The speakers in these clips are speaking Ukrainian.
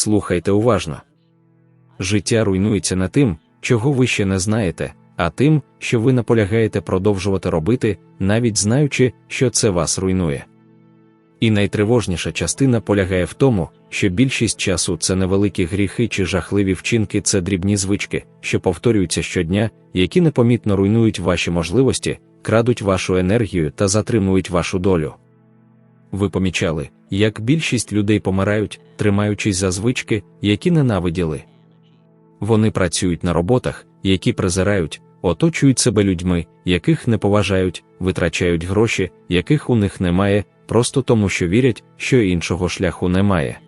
слухайте уважно. Життя руйнується не тим, чого ви ще не знаєте, а тим, що ви наполягаєте продовжувати робити, навіть знаючи, що це вас руйнує. І найтривожніша частина полягає в тому, що більшість часу це невеликі гріхи чи жахливі вчинки, це дрібні звички, що повторюються щодня, які непомітно руйнують ваші можливості, крадуть вашу енергію та затримують вашу долю. Ви помічали, як більшість людей помирають, тримаючись за звички, які ненавиділи. Вони працюють на роботах, які презирають, оточують себе людьми, яких не поважають, витрачають гроші, яких у них немає, просто тому, що вірять, що іншого шляху немає.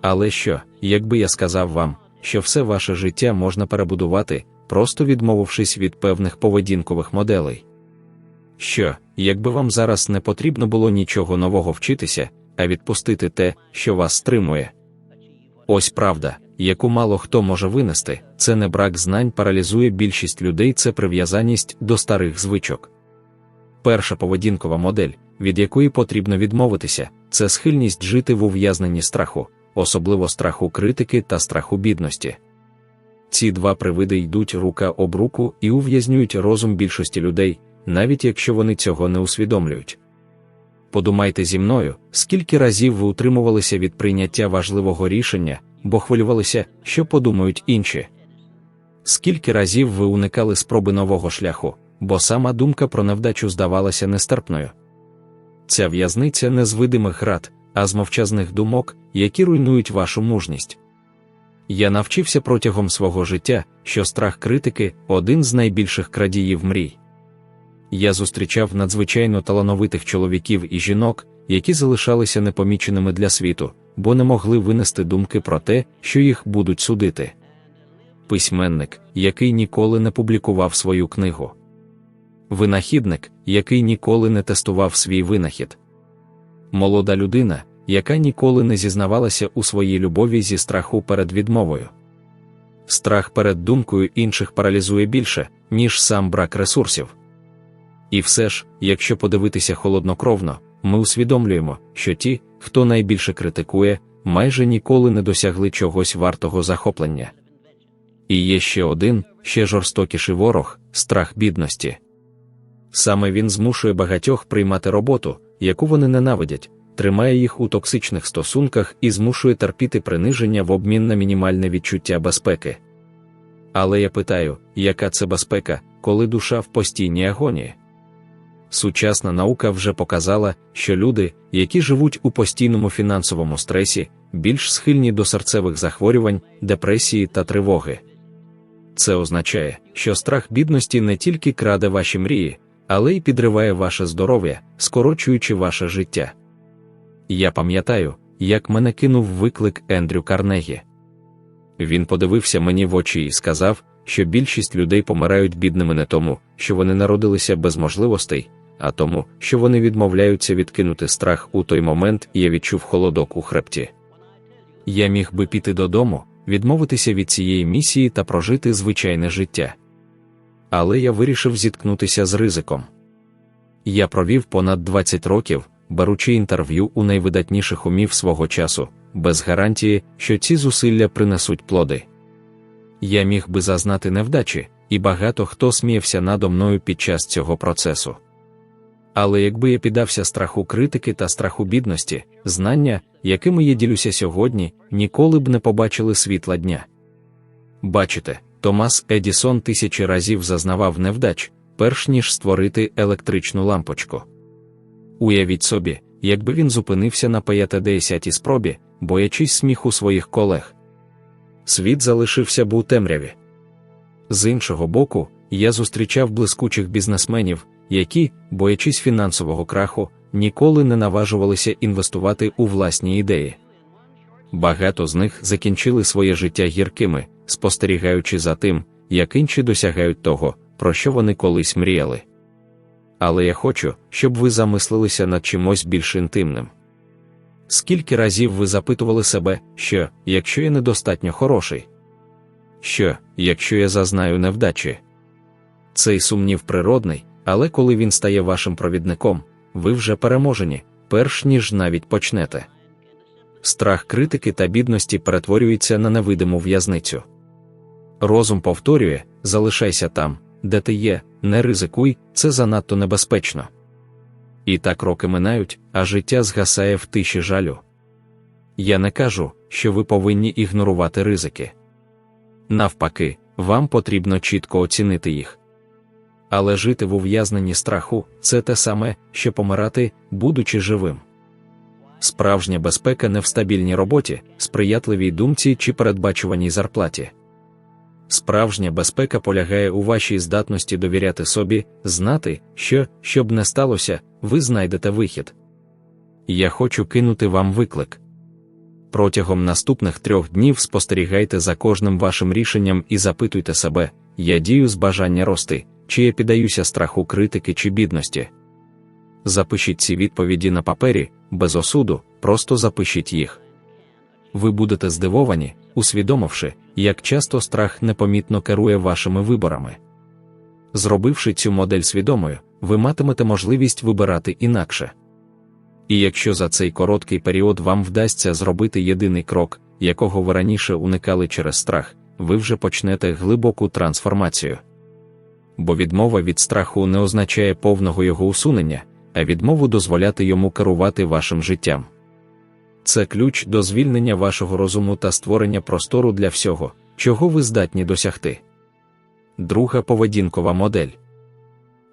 Але що, якби я сказав вам, що все ваше життя можна перебудувати, просто відмовившись від певних поведінкових моделей? Що, якби вам зараз не потрібно було нічого нового вчитися, а відпустити те, що вас стримує? Ось правда, яку мало хто може винести, це не брак знань паралізує більшість людей, це прив'язаність до старих звичок. Перша поведінкова модель, від якої потрібно відмовитися, це схильність жити в ув'язненні страху, особливо страху критики та страху бідності. Ці два привиди йдуть рука об руку і ув'язнюють розум більшості людей, навіть якщо вони цього не усвідомлюють. Подумайте зі мною, скільки разів ви утримувалися від прийняття важливого рішення, бо хвилювалися, що подумають інші. Скільки разів ви уникали спроби нового шляху, бо сама думка про невдачу здавалася нестерпною. Ця в'язниця не з видимих рад, а з мовчазних думок, які руйнують вашу мужність. Я навчився протягом свого життя, що страх критики один з найбільших крадіїв мрій. Я зустрічав надзвичайно талановитих чоловіків і жінок, які залишалися непоміченими для світу, бо не могли винести думки про те, що їх будуть судити. Письменник, який ніколи не публікував свою книгу. Винахідник, який ніколи не тестував свій винахід. Молода людина, яка ніколи не зізнавалася у своїй любові зі страху перед відмовою. Страх перед думкою інших паралізує більше, ніж сам брак ресурсів. І все ж, якщо подивитися холоднокровно, ми усвідомлюємо, що ті, хто найбільше критикує, майже ніколи не досягли чогось вартого захоплення. І є ще один, ще жорстокіший ворог страх бідності. Саме він змушує багатьох приймати роботу, яку вони ненавидять, тримає їх у токсичних стосунках і змушує терпіти приниження в обмін на мінімальне відчуття безпеки. Але я питаю, яка це безпека, коли душа в постійній агонії? Сучасна наука вже показала, що люди, які живуть у постійному фінансовому стресі, більш схильні до серцевих захворювань, депресії та тривоги. Це означає, що страх бідності не тільки краде ваші мрії, але й підриває ваше здоров'я, скорочуючи ваше життя. Я пам'ятаю, як мене кинув виклик Ендрю Карнегі. Він подивився мені в очі і сказав, що більшість людей помирають бідними не тому, що вони народилися без можливостей, а тому, що вони відмовляються відкинути страх у той момент, і я відчув холодок у хребті. Я міг би піти додому, відмовитися від цієї місії та прожити звичайне життя. Але я вирішив зіткнутися з ризиком. Я провів понад 20 років, беручи інтерв'ю у найвидатніших умів свого часу, без гарантії, що ці зусилля принесуть плоди. Я міг би зазнати невдачі, і багато хто сміявся надо мною під час цього процесу. Але якби я піддався страху критики та страху бідності, знання, якими я ділюся сьогодні, ніколи б не побачили світла дня. Бачите, Томас Едісон тисячі разів зазнавав невдач, перш ніж створити електричну лампочку. Уявіть собі, якби він зупинився на 50-й спробі, боячись сміху своїх колег. Світ залишився б у темряві. З іншого боку, я зустрічав блискучих бізнесменів, які, боячись фінансового краху, ніколи не наважувалися інвестувати у власні ідеї. Багато з них закінчили своє життя гіркими, спостерігаючи за тим, як інші досягають того, про що вони колись мріяли. Але я хочу, щоб ви замислилися над чимось більш інтимним. Скільки разів ви запитували себе, що, якщо я недостатньо хороший? Що, якщо я зазнаю невдачі? Цей сумнів природний, але коли він стає вашим провідником, ви вже переможені, перш ніж навіть почнете. страх критики та бідності перетворюється на невидиму в'язницю. Розум повторює: залишайся там, де ти є, не ризикуй, це занадто небезпечно. І так роки минають, а життя згасає в тиші жалю. Я не кажу, що ви повинні ігнорувати ризики. Навпаки, вам потрібно чітко оцінити їх. Але жити в ув'язненні страху це те саме, що помирати, будучи живим. Справжня безпека не в стабільній роботі, сприятливій думці чи передбачуваній зарплаті. Справжня безпека полягає у вашій здатності довіряти собі, знати, що, щоб не сталося, ви знайдете вихід. Я хочу кинути вам виклик. Протягом наступних трьох днів спостерігайте за кожним вашим рішенням і запитуйте себе, я дію з бажання рости, чи я піддаюся страху критики чи бідності. Запишіть ці відповіді на папері, без осуду, просто запишіть їх. Ви будете здивовані, усвідомивши, як часто страх непомітно керує вашими виборами. Зробивши цю модель свідомою, ви матимете можливість вибирати інакше. І якщо за цей короткий період вам вдасться зробити єдиний крок, якого ви раніше уникали через страх, ви вже почнете глибоку трансформацію. Бо відмова від страху не означає повного його усунення, а відмову дозволяти йому керувати вашим життям. Це ключ до звільнення вашого розуму та створення простору для всього, чого ви здатні досягти. Друга поведінкова модель,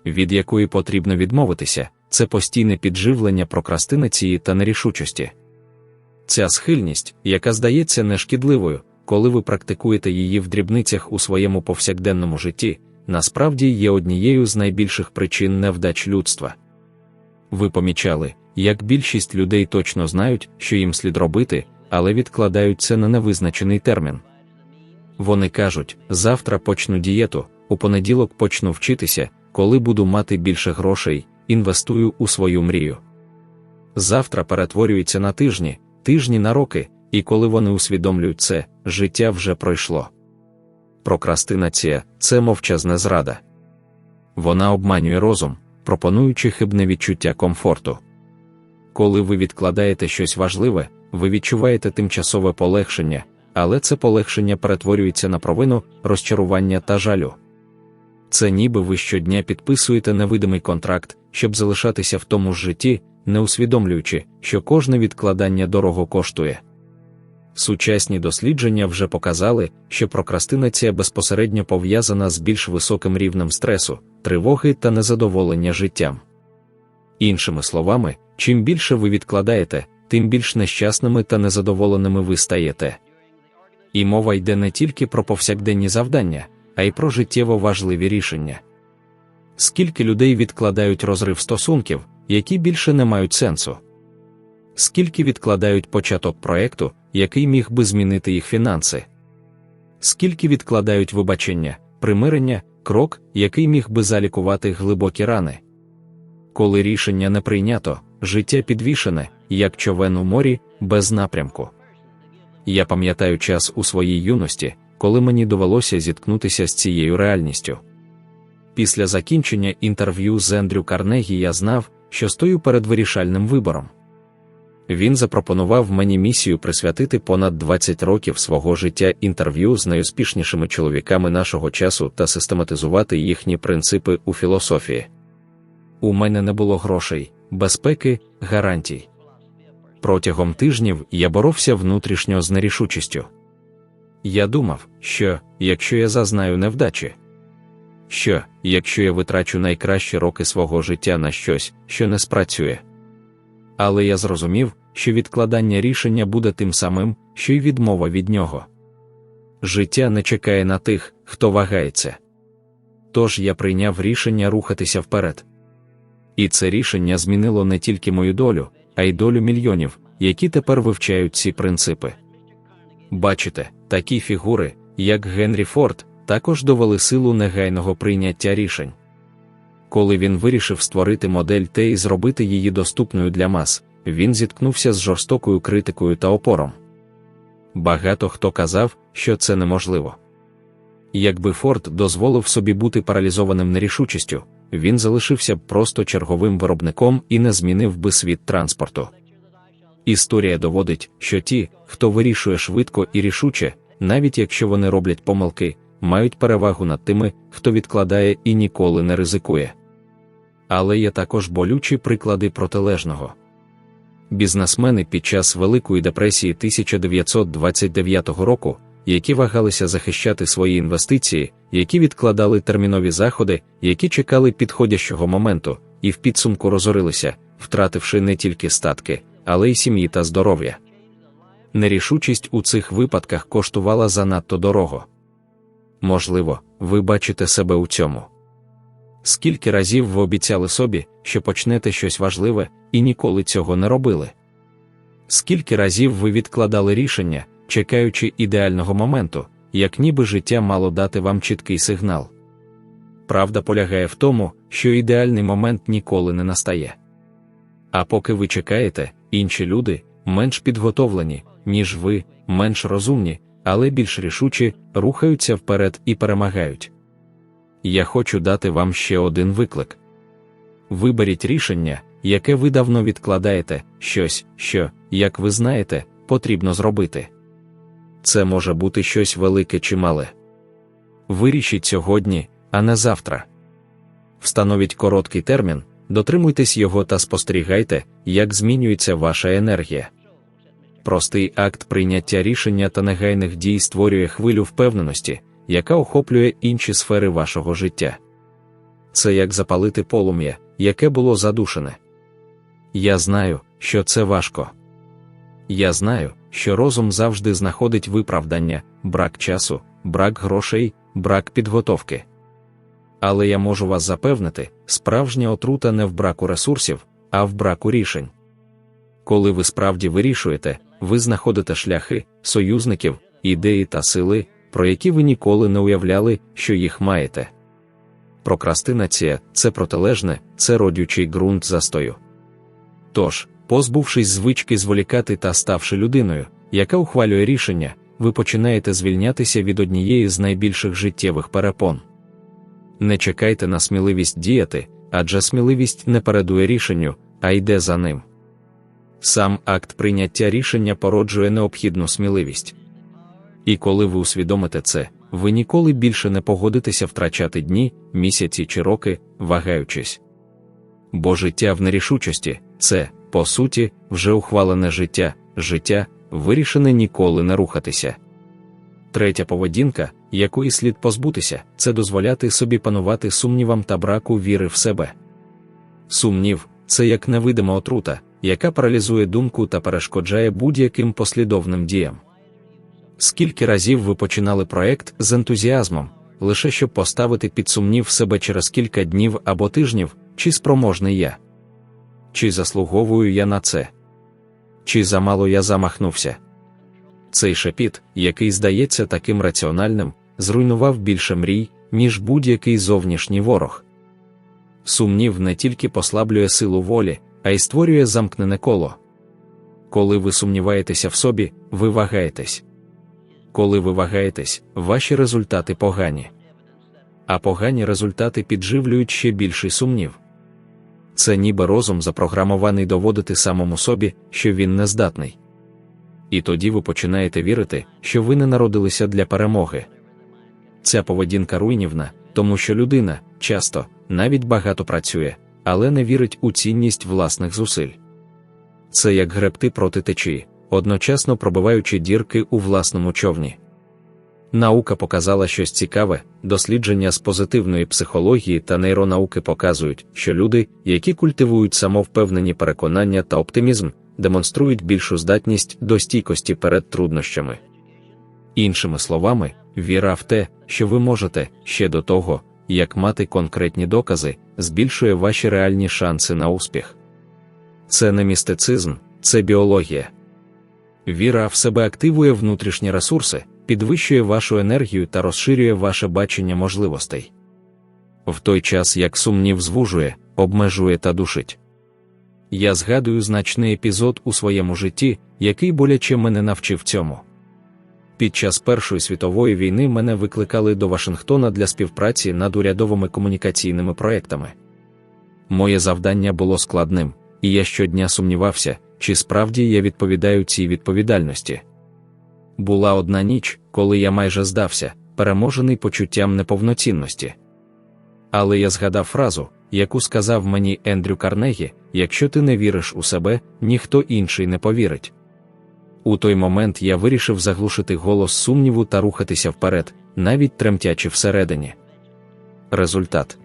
від якої потрібно відмовитися, це постійне підживлення прокрастинації та нерішучості. Ця схильність, яка здається нешкідливою, коли ви практикуєте її в дрібницях у своєму повсякденному житті, насправді є однією з найбільших причин невдач людства. Ви помічали, як більшість людей точно знають, що їм слід робити, але відкладають це на невизначений термін. Вони кажуть: завтра почну дієту, у понеділок почну вчитися, коли буду мати більше грошей, інвестую у свою мрію. Завтра перетворюється на тижні, тижні на роки, і коли вони усвідомлюють це, життя вже пройшло. Прокрастинація це мовчазна зрада. Вона обманює розум, пропонуючи хибне відчуття комфорту. Коли ви відкладаєте щось важливе, ви відчуваєте тимчасове полегшення, але це полегшення перетворюється на провину, розчарування та жалю. Це ніби ви щодня підписуєте невидимий контракт, щоб залишатися в тому ж житті, не усвідомлюючи, що кожне відкладання дорого коштує. Сучасні дослідження вже показали, що прокрастинація безпосередньо пов'язана з більш високим рівнем стресу, тривоги та незадоволення життям. Іншими словами, чим більше ви відкладаєте, тим більш нещасними та незадоволеними ви стаєте. І мова йде не тільки про повсякденні завдання, а й про життєво важливі рішення. Скільки людей відкладають розрив стосунків, які більше не мають сенсу? Скільки відкладають початок проекту, який міг би змінити їх фінанси? Скільки відкладають вибачення, примирення, крок, який міг би залікувати глибокі рани? Коли рішення не прийнято, життя підвішене, як човен у морі, без напрямку. Я пам'ятаю час у своїй юності, коли мені довелося зіткнутися з цією реальністю. Після закінчення інтерв'ю з Ендрю Карнегі я знав, що стою перед вирішальним вибором. Він запропонував мені місію присвятити понад 20 років свого життя інтерв'ю з найуспішнішими чоловіками нашого часу та систематизувати їхні принципи у філософії. У мене не було грошей, безпеки, гарантій. Протягом тижнів я боровся внутрішньо з нерішучістю. Я думав, що якщо я зазнаю невдачі, що, якщо я витрачу найкращі роки свого життя на щось, що не спрацює. Але я зрозумів, що відкладання рішення буде тим самим, що й відмова від нього. Життя не чекає на тих, хто вагається. Тож я прийняв рішення рухатися вперед. І це рішення змінило не тільки мою долю, а й долю мільйонів, які тепер вивчають ці принципи. Бачите, такі фігури, як Генрі Форд, також довели силу негайного прийняття рішень. Коли він вирішив створити модель Т і зробити її доступною для мас, він зіткнувся з жорстокою критикою та опором. Багато хто казав, що це неможливо. Якби Форд дозволив собі бути паралізованим нерішучістю, він залишився б просто черговим виробником і не змінив би світ транспорту. Історія доводить, що ті, хто вирішує швидко і рішуче, навіть якщо вони роблять помилки, мають перевагу над тими, хто відкладає і ніколи не ризикує. Але є також болючі приклади протилежного. Бізнесмени під час Великої депресії 1929 року, які вагалися захищати свої інвестиції, які відкладали термінові заходи, які чекали підходящого моменту, і в підсумку розорилися, втративши не тільки статки, але й сім'ї та здоров'я. Нерішучість у цих випадках коштувала занадто дорого. Можливо, ви бачите себе у цьому. Скільки разів ви обіцяли собі, що почнете щось важливе, і ніколи цього не робили? Скільки разів ви відкладали рішення, чекаючи ідеального моменту, як ніби життя мало дати вам чіткий сигнал? Правда полягає в тому, що ідеальний момент ніколи не настає. А поки ви чекаєте, інші люди, менш підготовлені, ніж ви, менш розумні, але більш рішучі, рухаються вперед і перемагають. Я хочу дати вам ще один виклик. Виберіть рішення, яке ви давно відкладаєте, щось, що, як ви знаєте, потрібно зробити. Це може бути щось велике чи мале. Вирішіть сьогодні, а не завтра. Встановіть короткий термін, дотримуйтесь його та спостерігайте, як змінюється ваша енергія. Простий акт прийняття рішення та негайних дій створює хвилю впевненості, яка охоплює інші сфери вашого життя. Це як запалити полум'я, яке було задушене. Я знаю, що це важко. Я знаю, що розум завжди знаходить виправдання, брак часу, брак грошей, брак підготовки. Але я можу вас запевнити, справжня отрута не в браку ресурсів, а в браку рішень. Коли ви справді вирішуєте, ви знаходите шляхи, союзників, ідеї та сили, про які ви ніколи не уявляли, що їх маєте. Прокрастинація це протилежне, це родючий ґрунт застою. Тож, позбувшись звички зволікати та ставши людиною, яка ухвалює рішення, ви починаєте звільнятися від однієї з найбільших життєвих перепон. Не чекайте на сміливість діяти, адже сміливість не передує рішенню, а йде за ним. Сам акт прийняття рішення породжує необхідну сміливість. І коли ви усвідомите це, ви ніколи більше не погодитеся втрачати дні, місяці чи роки, вагаючись. Бо життя в нерішучості це, по суті, вже ухвалене життя, життя, вирішене ніколи не рухатися. Третя поведінка, якої слід позбутися, це дозволяти собі панувати сумнівам та браку віри в себе. Сумнів це як невидима отрута, яка паралізує думку та перешкоджає будь-яким послідовним діям. Скільки разів ви починали проект з ентузіазмом, лише щоб поставити під сумнів себе через кілька днів або тижнів, чи спроможний я? Чи заслуговую я на це? Чи замало я замахнувся? Цей шепіт, який здається таким раціональним, зруйнував більше мрій, ніж будь-який зовнішній ворог. Сумнів не тільки послаблює силу волі, а й створює замкнене коло. Коли ви сумніваєтеся в собі, ви вагаєтесь. Коли ви вагаєтесь, ваші результати погані. А погані результати підживлюють ще більший сумнів. Це ніби розум запрограмований доводити самому собі, що він не здатний. І тоді ви починаєте вірити, що ви не народилися для перемоги. Ця поведінка руйнівна, тому що людина часто, навіть багато працює, але не вірить у цінність власних зусиль. Це як гребти проти течії, одночасно пробиваючи дірки у власному човні. Наука показала щось цікаве, дослідження з позитивної психології та нейронауки показують, що люди, які культивують самовпевнені переконання та оптимізм, демонструють більшу здатність до стійкості перед труднощами. Іншими словами, віра в те, що ви можете ще до того, як мати конкретні докази, збільшує ваші реальні шанси на успіх. Це не містицизм, це біологія. Віра в себе активує внутрішні ресурси, підвищує вашу енергію та розширює ваше бачення можливостей. В той час як сумнів звужує, обмежує та душить. Я згадую значний епізод у своєму житті, який боляче мене навчив цьому. Під час Першої світової війни мене викликали до Вашингтона для співпраці над урядовими комунікаційними проектами. Моє завдання було складним, і я щодня сумнівався, чи справді я відповідаю цій відповідальності. Була одна ніч, коли я майже здався, переможений почуттям неповноцінності. Але я згадав фразу, яку сказав мені Ендрю Карнегі: якщо ти не віриш у себе, ніхто інший не повірить. У той момент я вирішив заглушити голос сумніву та рухатися вперед, навіть тремтячи всередині. Результат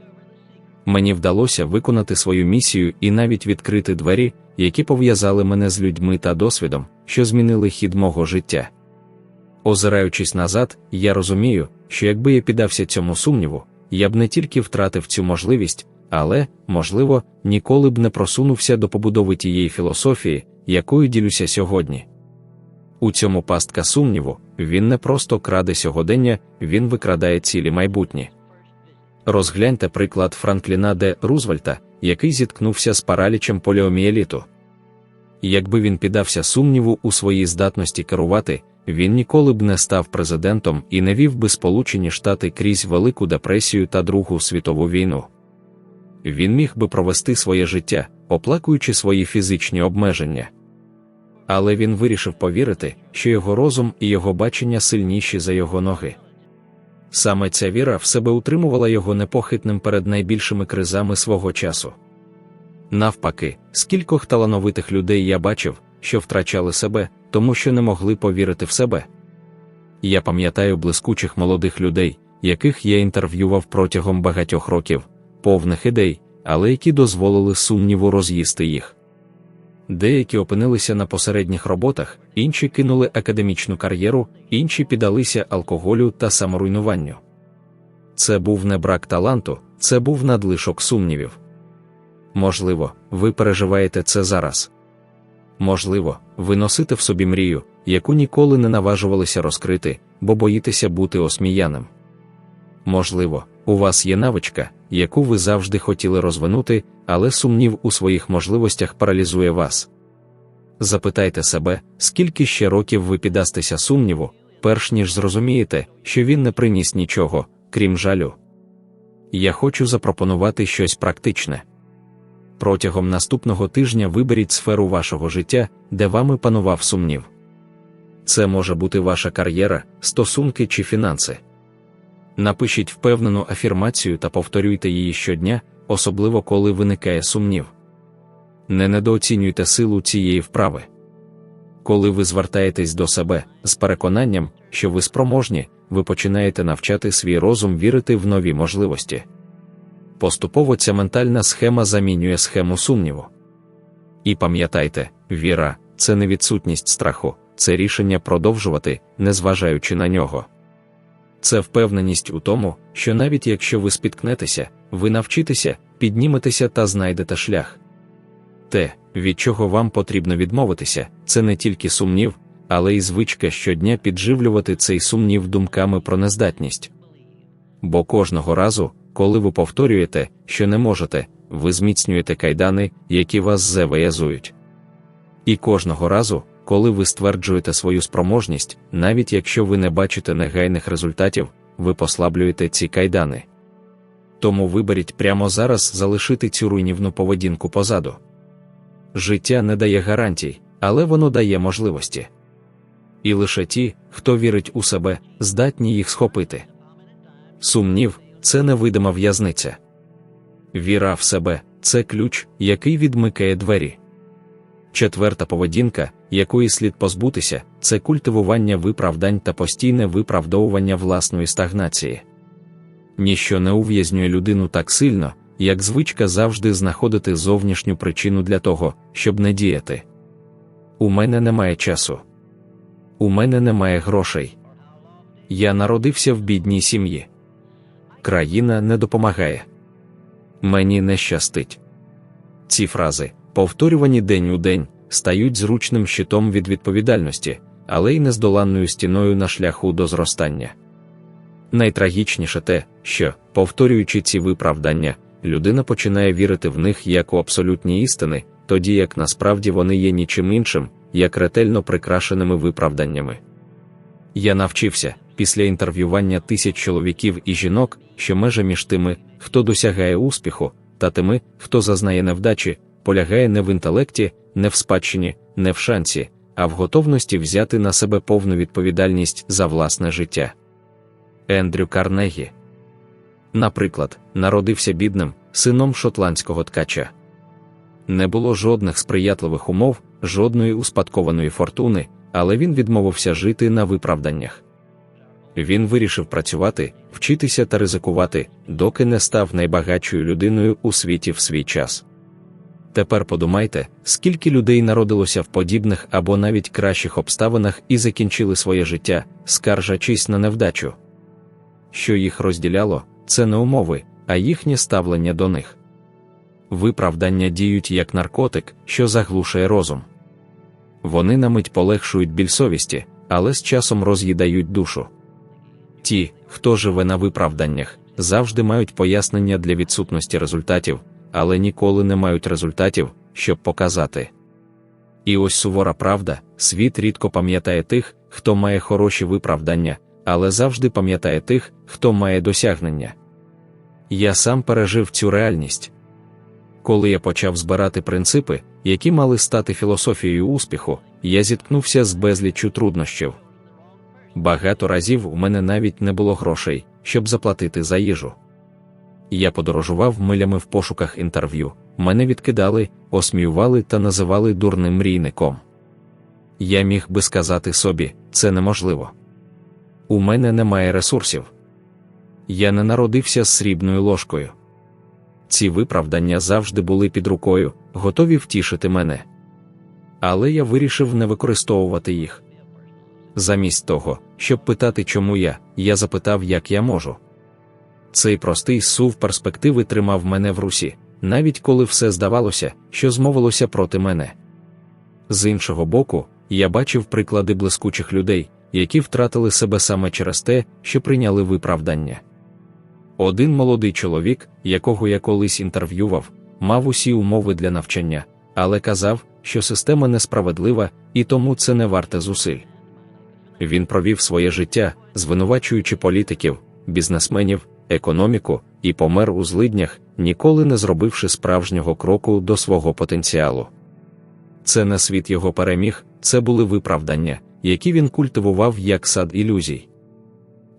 мені вдалося виконати свою місію і навіть відкрити двері, які пов'язали мене з людьми та досвідом, що змінили хід мого життя. Озираючись назад, я розумію, що якби я піддався цьому сумніву, я б не тільки втратив цю можливість, але, можливо, ніколи б не просунувся до побудови тієї філософії, якою ділюся сьогодні. У цьому пастка сумніву, він не просто краде сьогодення, він викрадає цілі майбутні. Розгляньте приклад Франкліна Де Рузвельта, який зіткнувся з паралічем поліоміеліту. Якби він піддався сумніву у своїй здатності керувати, він ніколи б не став президентом і не вів би Сполучені Штати крізь Велику депресію та Другу світову війну. Він міг би провести своє життя, оплакуючи свої фізичні обмеження. Але він вирішив повірити, що його розум і його бачення сильніші за його ноги. Саме ця віра в себе утримувала його непохитним перед найбільшими кризами свого часу. Навпаки, скількох талановитих людей я бачив, що втрачали себе, тому що не могли повірити в себе. Я пам'ятаю блискучих молодих людей, яких я інтерв'ював протягом багатьох років, повних ідей, але які дозволили сумніву роз'їсти їх. Деякі опинилися на посередніх роботах, інші кинули академічну кар'єру, інші піддалися алкоголю та саморуйнуванню. Це був не брак таланту, це був надлишок сумнівів. Можливо, ви переживаєте це зараз. Можливо, ви носите в собі мрію, яку ніколи не наважувалися розкрити, бо боїтеся бути осміяним. Можливо, у вас є навичка, яку ви завжди хотіли розвинути, але сумнів у своїх можливостях паралізує вас. Запитайте себе, скільки ще років ви піддастеся сумніву, перш ніж зрозумієте, що він не приніс нічого, крім жалю. Я хочу запропонувати щось практичне. Протягом наступного тижня виберіть сферу вашого життя, де вами панував сумнів. Це може бути ваша кар'єра, стосунки чи фінанси. Напишіть впевнену афірмацію та повторюйте її щодня, особливо коли виникає сумнів. Не недооцінюйте силу цієї вправи. Коли ви звертаєтесь до себе з переконанням, що ви спроможні, ви починаєте навчати свій розум вірити в нові можливості. Поступово ця ментальна схема замінює схему сумніву. І пам'ятайте, віра це не відсутність страху, це рішення продовжувати, незважаючи на нього. Це впевненість у тому, що навіть якщо ви спіткнетеся, ви навчитеся, підніметеся та знайдете шлях. Те, від чого вам потрібно відмовитися, це не тільки сумнів, але й звичка щодня підживлювати цей сумнів думками про нездатність. Бо кожного разу, коли ви повторюєте, що не можете, ви зміцнюєте кайдани, які вас зав'язують. І кожного разу, коли ви стверджуєте свою спроможність, навіть якщо ви не бачите негайних результатів, ви послаблюєте ці кайдани. Тому виберіть прямо зараз залишити цю руйнівну поведінку позаду. Життя не дає гарантій, але воно дає можливості. І лише ті, хто вірить у себе, здатні їх схопити. Сумнів це невидима в'язниця. Віра в себе це ключ, який відмикає двері. Четверта поведінка, якої слід позбутися, це культивування виправдань та постійне виправдовування власної стагнації. Ніщо не ув'язнює людину так сильно, як звичка завжди знаходити зовнішню причину для того, щоб не діяти. У мене немає часу. У мене немає грошей. Я народився в бідній сім'ї. Країна не допомагає. Мені не щастить. Ці фрази, повторювані день у день, стають зручним щитом від відповідальності, але й нездоланною стіною на шляху до зростання. Найтрагічніше те, що, повторюючи ці виправдання, людина починає вірити в них як у абсолютні істини, тоді як насправді вони є нічим іншим, як ретельно прикрашеними виправданнями. Я навчився після інтерв'ювання тисяч чоловіків і жінок, що межа між тими, хто досягає успіху, та тими, хто зазнає невдачі, полягає не в інтелекті, не в спадщині, не в шансі, а в готовності взяти на себе повну відповідальність за власне життя. Ендрю Карнегі, наприклад, народився бідним, сином шотландського ткача. Не було жодних сприятливих умов, жодної успадкованої фортуни, але він відмовився жити на виправданнях. Він вирішив працювати, вчитися та ризикувати, доки не став найбагатшою людиною у світі в свій час. Тепер подумайте, скільки людей народилося в подібних або навіть кращих обставинах і закінчили своє життя, скаржачись на невдачу. Що їх розділяло, це не умови, а їхнє ставлення до них. Виправдання діють як наркотик, що заглушує розум. Вони на мить полегшують біль совісті, але з часом роз'їдають душу. Ті, хто живе на виправданнях, завжди мають пояснення для відсутності результатів, але ніколи не мають результатів, щоб показати. І ось сувора правда, світ рідко пам'ятає тих, хто має хороші виправдання, але завжди пам'ятає тих, хто має досягнення. Я сам пережив цю реальність. Коли я почав збирати принципи, які мали стати філософією успіху, я зіткнувся з безліччю труднощів. Багато разів у мене навіть не було грошей, щоб заплатити за їжу. Я подорожував милями в пошуках інтерв'ю, мене відкидали, осміювали та називали дурним мрійником. Я міг би сказати собі, це неможливо. У мене немає ресурсів. Я не народився з срібною ложкою. Ці виправдання завжди були під рукою, готові втішити мене. Але я вирішив не використовувати їх. Замість того, щоб питати, чому я, я запитав, як я можу. Цей простий сув перспективи тримав мене в русі, навіть коли все здавалося, що змовилося проти мене. З іншого боку, я бачив приклади блискучих людей, які втратили себе саме через те, що прийняли виправдання. Один молодий чоловік, якого я колись інтерв'ював, мав усі умови для навчання, але казав, що система несправедлива і тому це не варте зусиль. Він провів своє життя, звинувачуючи політиків, бізнесменів, економіку і помер у злиднях, ніколи не зробивши справжнього кроку до свого потенціалу. Це не світ його переміг, це були виправдання, які він культивував як сад ілюзій.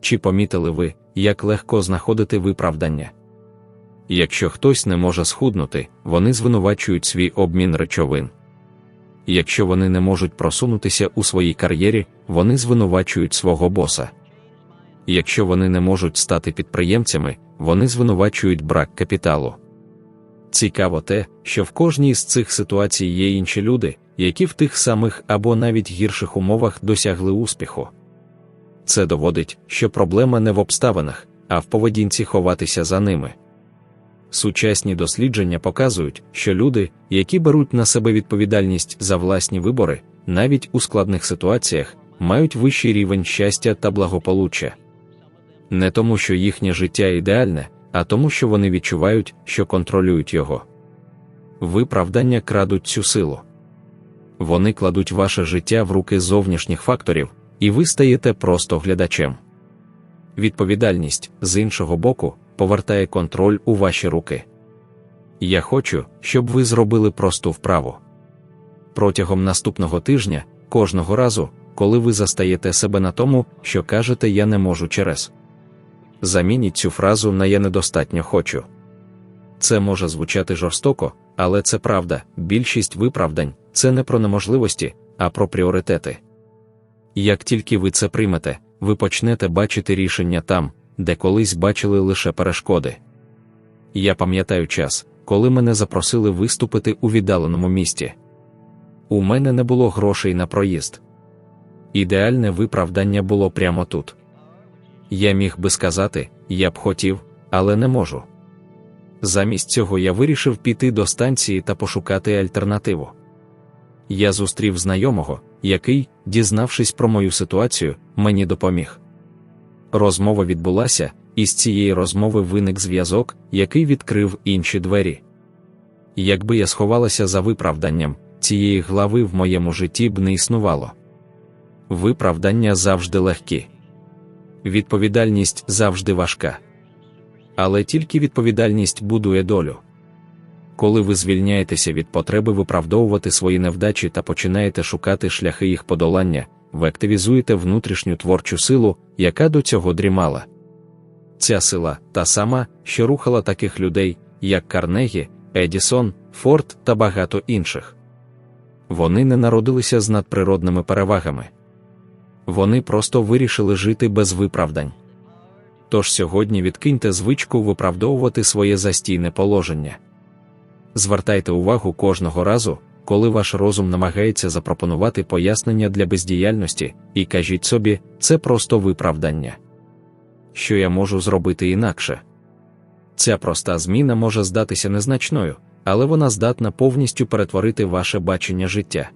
Чи помітили ви, як легко знаходити виправдання? Якщо хтось не може схуднути, вони звинувачують свій обмін речовин. Якщо вони не можуть просунутися у своїй кар'єрі, вони звинувачують свого боса. Якщо вони не можуть стати підприємцями, вони звинувачують брак капіталу. Цікаво те, що в кожній з цих ситуацій є інші люди, які в тих самих або навіть гірших умовах досягли успіху. Це доводить, що проблема не в обставинах, а в поведінці ховатися за ними. Сучасні дослідження показують, що люди, які беруть на себе відповідальність за власні вибори, навіть у складних ситуаціях, мають вищий рівень щастя та благополуччя. Не тому, що їхнє життя ідеальне, а тому, що вони відчувають, що контролюють його. Виправдання крадуть цю силу. Вони кладуть ваше життя в руки зовнішніх факторів, і ви стаєте просто глядачем. Відповідальність, з іншого боку, повертає контроль у ваші руки. Я хочу, щоб ви зробили просту вправу. Протягом наступного тижня, кожного разу, коли ви застаєте себе на тому, що кажете я не можу через. Замініть цю фразу на я недостатньо хочу. Це може звучати жорстоко, але це правда, більшість виправдань це не про неможливості, а про пріоритети. Як тільки ви це приймете, ви почнете бачити рішення там, де колись бачили лише перешкоди. Я пам'ятаю час, коли мене запросили виступити у віддаленому місті. У мене не було грошей на проїзд. Ідеальне виправдання було прямо тут. Я міг би сказати, я б хотів, але не можу. Замість цього я вирішив піти до станції та пошукати альтернативу. Я зустрів знайомого, який, дізнавшись про мою ситуацію, мені допоміг. Розмова відбулася, і з цієї розмови виник зв'язок, який відкрив інші двері. Якби я сховалася за виправданням, цієї глави в моєму житті б не існувало. Виправдання завжди легкі. Відповідальність завжди важка. Але тільки відповідальність будує долю. коли ви звільняєтеся від потреби виправдовувати свої невдачі та починаєте шукати шляхи їх подолання, ви активізуєте внутрішню творчу силу, яка до цього дрімала. Ця сила та сама, що рухала таких людей, як Карнегі, Едісон, Форд та багато інших. Вони не народилися з надприродними перевагами. Вони просто вирішили жити без виправдань. Тож сьогодні відкиньте звичку виправдовувати своє застійне положення. Звертайте увагу кожного разу, коли ваш розум намагається запропонувати пояснення для бездіяльності, і кажіть собі, це просто виправдання. Що я можу зробити інакше? Ця проста зміна може здатися незначною, але вона здатна повністю перетворити ваше бачення життя.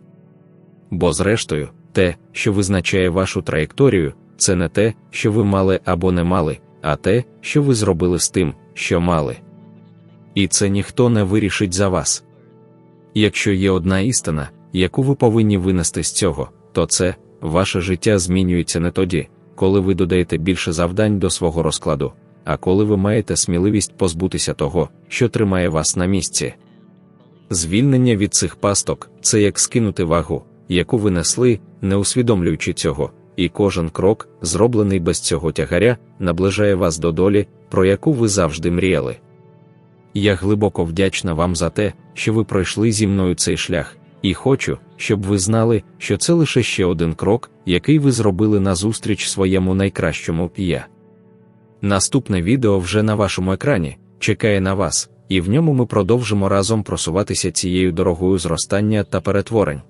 Бо, зрештою, те, що визначає вашу траєкторію, це не те, що ви мали або не мали, а те, що ви зробили з тим, що мали. І це ніхто не вирішить за вас. Якщо є одна істина, яку ви повинні винести з цього, то це ваше життя змінюється не тоді, коли ви додаєте більше завдань до свого розкладу, а коли ви маєте сміливість позбутися того, що тримає вас на місці. Звільнення від цих пасток це як скинути вагу, яку ви несли, не усвідомлюючи цього, і кожен крок, зроблений без цього тягаря, наближає вас до долі, про яку ви завжди мріяли. Я глибоко вдячна вам за те, що ви пройшли зі мною цей шлях, і хочу, щоб ви знали, що це лише ще один крок, який ви зробили назустріч своєму найкращому я. Наступне відео вже на вашому екрані чекає на вас, і в ньому ми продовжимо разом просуватися цією дорогою зростання та перетворень.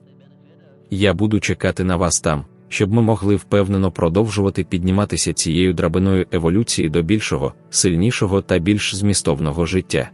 Я буду чекати на вас там, щоб ми могли впевнено продовжувати підніматися цією драбиною еволюції до більшого, сильнішого та більш змістовного життя.